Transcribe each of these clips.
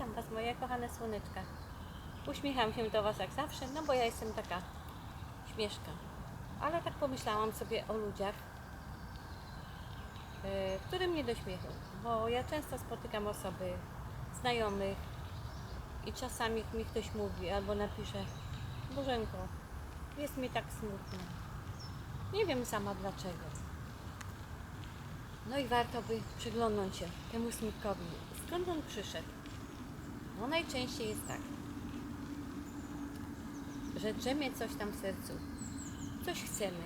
Witam Was, moje kochane słoneczka. Uśmiecham się do Was jak zawsze, no bo ja jestem taka śmieszka. Ale tak pomyślałam sobie o ludziach, yy, którym nie do śmiechu. Bo ja często spotykam osoby, znajomych i czasami mi ktoś mówi albo napisze Bożenko, jest mi tak smutno. Nie wiem sama dlaczego. No i warto by przyglądnąć się temu smutkowi. Skąd on przyszedł? No najczęściej jest tak, że drzemie coś tam w sercu. Coś chcemy,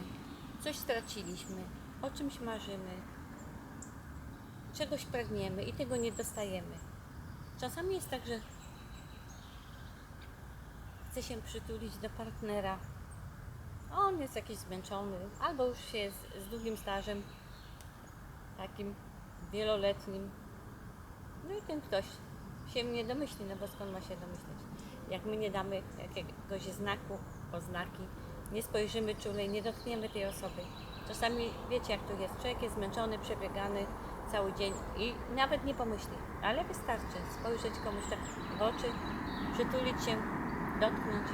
coś straciliśmy, o czymś marzymy, czegoś pragniemy i tego nie dostajemy. Czasami jest tak, że chce się przytulić do partnera. On jest jakiś zmęczony, albo już się z, z długim stażem, takim wieloletnim. No i ten ktoś się nie domyśli, no bo skąd ma się domyśleć? Jak my nie damy jakiegoś znaku, oznaki, nie spojrzymy czule i nie dotkniemy tej osoby. Czasami wiecie jak to jest, człowiek jest zmęczony, przebiegany cały dzień i nawet nie pomyśli, ale wystarczy spojrzeć komuś tak w oczy, przytulić się, dotknąć.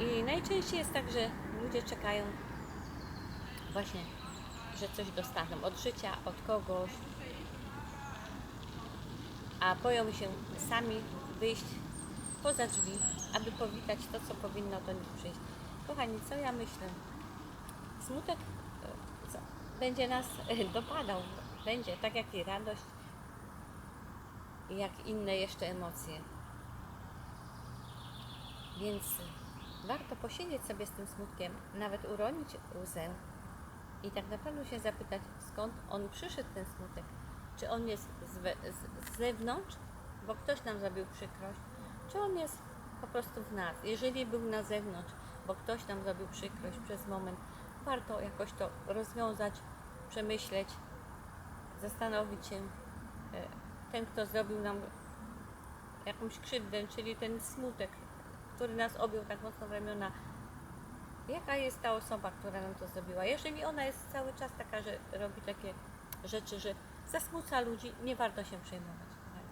I najczęściej jest tak, że ludzie czekają właśnie, że coś dostaną od życia, od kogoś, a boją się sami wyjść poza drzwi, aby powitać to, co powinno do nich przyjść. Kochani, co ja myślę? Smutek e, będzie nas e, dopadał, będzie tak jak i radość, jak inne jeszcze emocje. Więc warto posiedzieć sobie z tym smutkiem, nawet uronić łzę i tak naprawdę się zapytać, skąd on przyszedł, ten smutek. Czy on jest z, we, z, z zewnątrz, bo ktoś nam zrobił przykrość, czy on jest po prostu w nas. Jeżeli był na zewnątrz, bo ktoś nam zrobił przykrość przez moment, warto jakoś to rozwiązać, przemyśleć, zastanowić się. e, Ten, kto zrobił nam jakąś krzywdę, czyli ten smutek, który nas objął tak mocno w ramiona, jaka jest ta osoba, która nam to zrobiła. Jeżeli ona jest cały czas taka, że robi takie rzeczy, że zasmuca ludzi, nie warto się przejmować. kochani.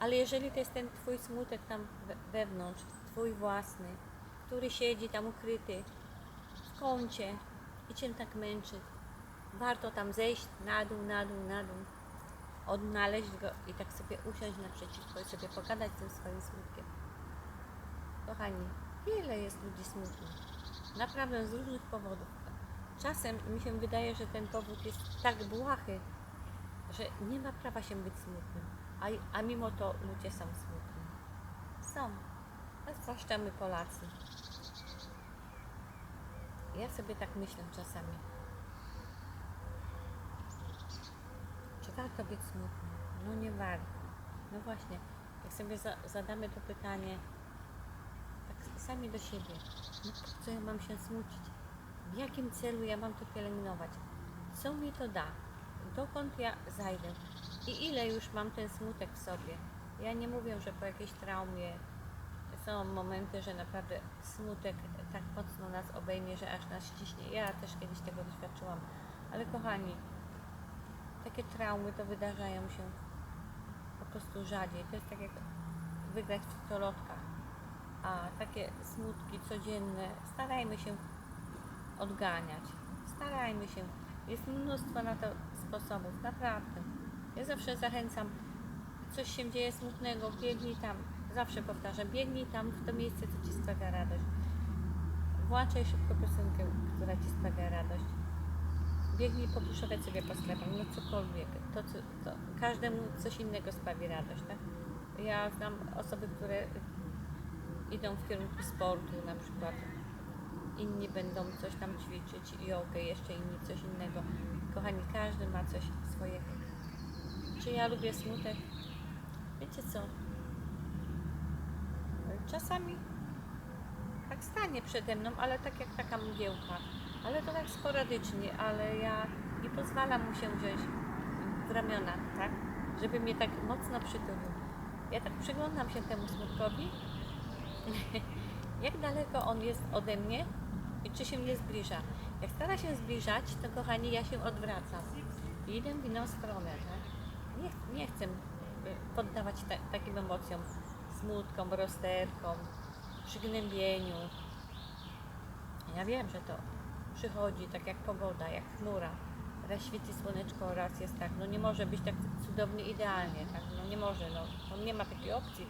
Ale jeżeli to jest ten twój smutek tam we- wewnątrz, twój własny, który siedzi tam ukryty w kącie i cię tak męczy, warto tam zejść na dół, na dół, na dół, odnaleźć go i tak sobie usiąść naprzeciwko i sobie pogadać z tym swoim smutkiem. Kochani, wiele jest ludzi smutnych. Naprawdę z różnych powodów. Czasem mi się wydaje, że ten powód jest tak błahy, że nie ma prawa się być smutnym. A, a mimo to ludzie są smutni. Są. A zwłaszcza my Polacy. Ja sobie tak myślę czasami. Czy warto być smutnym? No nie warto. No właśnie, jak sobie za, zadamy to pytanie tak sami do siebie, no po co ja mam się smucić? W jakim celu ja mam to pielęgnować? Co mi to da? Dokąd ja zajdę? I ile już mam ten smutek w sobie? Ja nie mówię, że po jakiejś traumie są momenty, że naprawdę smutek tak mocno nas obejmie, że aż nas ściśnie. Ja też kiedyś tego doświadczyłam. Ale kochani, takie traumy to wydarzają się po prostu rzadziej. To jest tak jak wygrać w tolotkach. A takie smutki codzienne starajmy się odganiać. Starajmy się. Jest mnóstwo na to sposobów, naprawdę. Ja zawsze zachęcam, coś się dzieje smutnego, biegnij tam. Zawsze powtarzam, biegnij tam w to miejsce, co Ci sprawia radość. Włączaj szybko piosenkę, która Ci sprawia radość. Biegnij popuszować sobie po sklepach, no cokolwiek. To, co, to każdemu coś innego sprawi radość, tak? Ja znam osoby, które idą w kierunku sportu na przykład. Inni będą coś tam ćwiczyć, jogę, jeszcze inni coś innego. Kochani, każdy ma coś swojego. Czy ja lubię smutek? Wiecie co? Czasami tak stanie przede mną, ale tak jak taka mgiełka. Ale to tak sporadycznie, ale ja nie pozwalam mu się wziąć w ramiona, tak? Żeby mnie tak mocno przytulił. Ja tak przyglądam się temu smutkowi, jak daleko on jest ode mnie i czy się nie zbliża. Jak stara się zbliżać, to kochani, ja się odwracam idę w inną stronę, tak? Nie, nie chcę y, poddawać ta, takim emocjom, smutkom, rozterkom, przygnębieniu. Ja wiem, że to przychodzi tak jak pogoda, jak chmura. Raz świeci słoneczko, raz jest tak. No nie może być tak cudownie idealnie, tak? No nie może, no. no nie ma takiej opcji.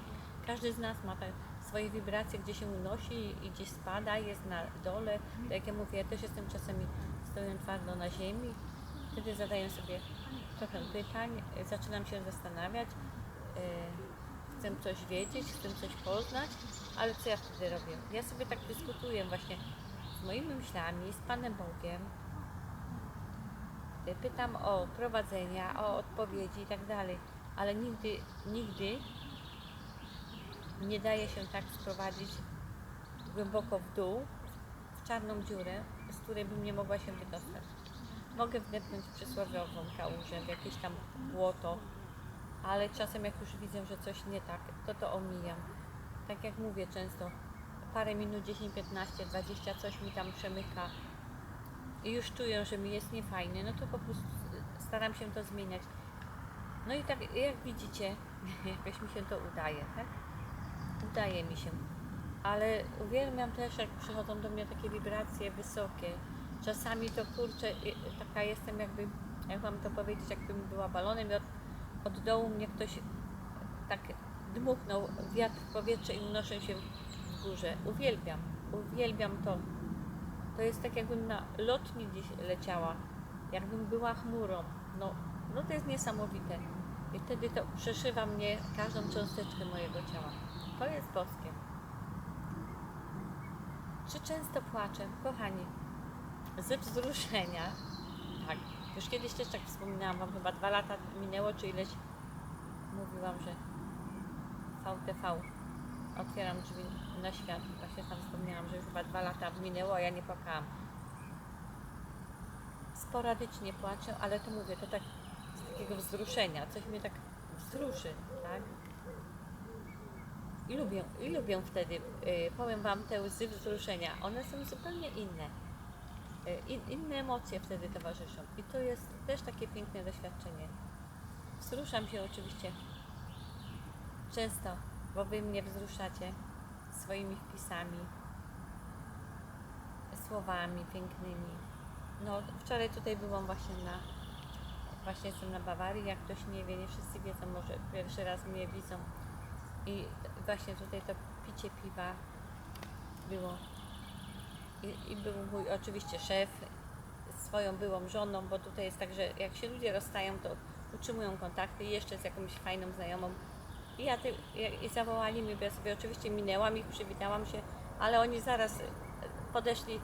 Każdy z nas ma te swoje wibracje, gdzie się unosi i gdzieś spada, jest na dole. Tak jak ja mówię, ja też jestem czasami stoję twardo na ziemi. Wtedy zadaję sobie trochę pytań, zaczynam się zastanawiać. y, Chcę coś wiedzieć, chcę coś poznać, ale co ja wtedy robię? Ja sobie tak dyskutuję właśnie z moimi myślami, z Panem Bogiem. Y, Pytam o prowadzenia, o odpowiedzi i tak dalej, ale nigdy, nigdy nie daje się tak sprowadzić głęboko w dół, w czarną dziurę, z której bym nie mogła się wydostać. Mogę wdepnąć przysłowiową kałużę, w jakieś tam błoto, ale czasem jak już widzę, że coś nie tak, to to omijam. Tak jak mówię często, parę minut, 10, 15, 20, coś mi tam przemyka i już czuję, że mi jest niefajnie, no to po prostu staram się to zmieniać. No i tak jak widzicie, jakoś mi się to udaje, tak? Udaje mi się. Ale uwielbiam też, jak przychodzą do mnie takie wibracje wysokie. Czasami to kurczę, taka jestem jakby, jak mam to powiedzieć, jakbym była balonem i od, od dołu mnie ktoś tak dmuchnął wiatr w powietrze i unoszę się w górze. Uwielbiam, uwielbiam to. To jest tak jakbym na lotni gdzieś leciała, jakbym była chmurą. No, no to jest niesamowite. I wtedy to przeszywa mnie każdą cząsteczkę mojego ciała. To jest boskie. Czy często płaczę? Kochani, ze wzruszenia. Tak, już kiedyś też tak wspominałam Wam, chyba dwa lata minęło, czy ileś mówiłam, że VTV otwieram drzwi na świat. Właśnie tam wspomniałam, że już chyba dwa lata minęło, a ja nie płakałam. Sporadycznie płaczę, ale to mówię, to tak takiego wzruszenia, coś mnie tak wzruszy, tak? I lubię, i lubię wtedy, y, powiem Wam, te łzy wzruszenia. One są zupełnie inne. Y, in, inne emocje wtedy towarzyszą. I to jest też takie piękne doświadczenie. Wzruszam się oczywiście często, bo Wy mnie wzruszacie swoimi wpisami, słowami pięknymi. No, wczoraj tutaj byłam właśnie na, właśnie jestem na Bawarii, jak ktoś nie wie, nie wszyscy wiedzą, może pierwszy raz mnie widzą. I właśnie tutaj to picie piwa było. I, i był mój oczywiście szef swoją byłą żoną, bo tutaj jest tak, że jak się ludzie rozstają, to utrzymują kontakty jeszcze z jakąś fajną znajomą. I ja ty, i- zawołali mnie, bo ja sobie oczywiście minęłam ich, przywitałam się, ale oni zaraz podeszli,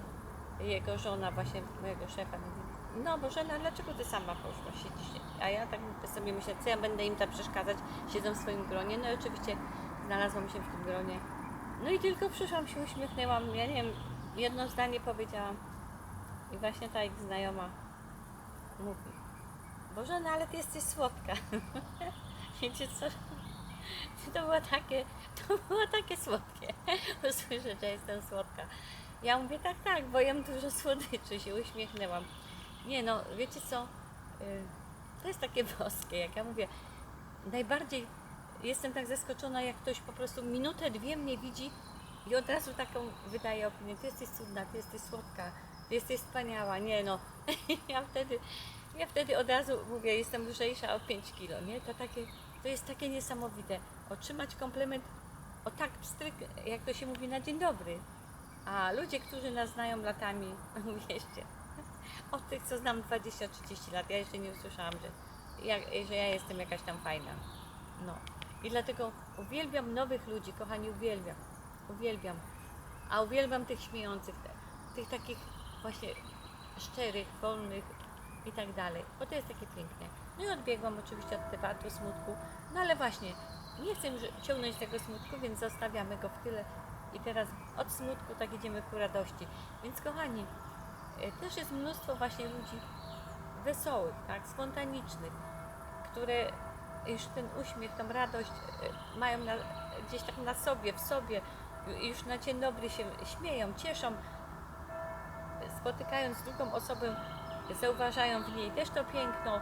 jego żona, właśnie mojego szefa, no Bożena, dlaczego ty sama poszłaś, siedzisz? A ja tak sobie myślę, co ja będę im tam przeszkadzać, siedzą w swoim gronie, no i oczywiście znalazłam się w tym gronie. No i tylko przyszłam, się uśmiechnęłam, ja nie wiem, jedno zdanie powiedziałam i właśnie ta ich znajoma mówi, Bożena, ale ty jesteś słodka. Wiecie co? To było takie, to było takie słodkie. Usłyszę, że jestem słodka. Ja mówię, tak, tak, bo jem dużo słodyczy, się uśmiechnęłam. Nie no, wiecie co? Y, To jest takie boskie, jak ja mówię. Najbardziej jestem tak zaskoczona, jak ktoś po prostu minutę, dwie mnie widzi i od razu taką wydaje opinię. Ty jesteś cudna, ty jesteś słodka, ty jesteś wspaniała. Nie no, ja wtedy, ja wtedy od razu mówię, jestem lżejsza o 5 kilo, nie? To, takie, to jest takie niesamowite. Otrzymać komplement o tak pstryk, jak to się mówi, na dzień dobry. A ludzie, którzy nas znają latami, wierzcie, od tych, co znam 20-30 lat, ja jeszcze nie usłyszałam, że ja, że ja jestem jakaś tam fajna. No. I dlatego uwielbiam nowych ludzi, kochani, uwielbiam. Uwielbiam. A uwielbiam tych śmiejących, tych takich właśnie szczerych, wolnych i tak dalej. Bo to jest takie piękne. No i odbiegłam oczywiście od tematu smutku. No ale właśnie, nie chcę ciągnąć tego smutku, więc zostawiamy go w tyle. I teraz od smutku tak idziemy ku radości. Więc kochani, też jest mnóstwo właśnie ludzi wesołych, tak, spontanicznych, które już ten uśmiech, tą radość e, mają na, gdzieś tak na sobie, w sobie, już na dzień dobry się śmieją, cieszą, spotykając drugą osobę, zauważają w niej też to piękno,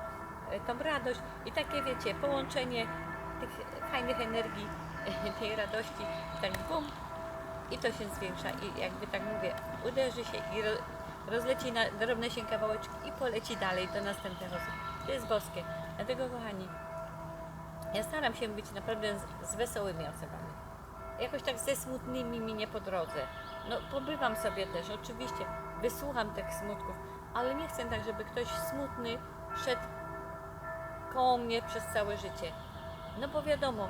e, tą radość i takie wiecie, połączenie tych fajnych energii, tej radości, tak bum i to się zwiększa i jakby tak mówię, uderzy się i rozleci na drobne się kawałeczki i poleci dalej do następnych osób. To jest boskie. Dlatego kochani, ja staram się być naprawdę z, z wesołymi osobami. Jakoś tak ze smutnymi mi nie po drodze. No pobywam sobie też, oczywiście, wysłucham tych smutków, ale nie chcę tak, żeby ktoś smutny szedł koło mnie przez całe życie. No bo wiadomo,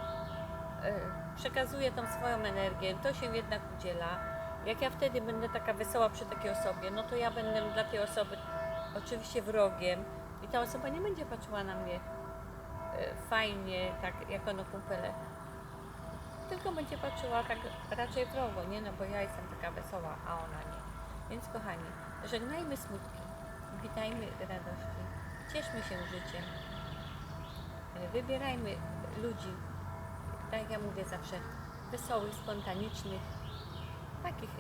e, przekazuję tą swoją energię, to się jednak udziela. Jak ja wtedy będę taka wesoła przy takiej osobie, no to ja będę dla tej osoby oczywiście wrogiem i ta osoba nie będzie patrzyła na mnie e, fajnie, tak jak ono kumpele. Tylko będzie patrzyła tak raczej wrogo, nie? No bo ja jestem taka wesoła, a ona nie. Więc kochani, żegnajmy smutki, witajmy radości, cieszmy się życiem, e, wybierajmy ludzi, tak jak ja mówię zawsze, wesołych, spontanicznych, takich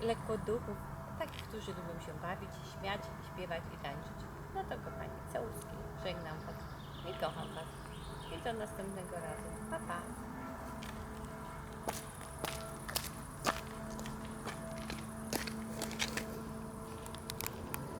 lekkoduchów, takich, którzy lubią się bawić, śmiać, śpiewać i tańczyć. No to kochani, całuski, żegnam Was i kocham Was. I do następnego razu. Pa, pa.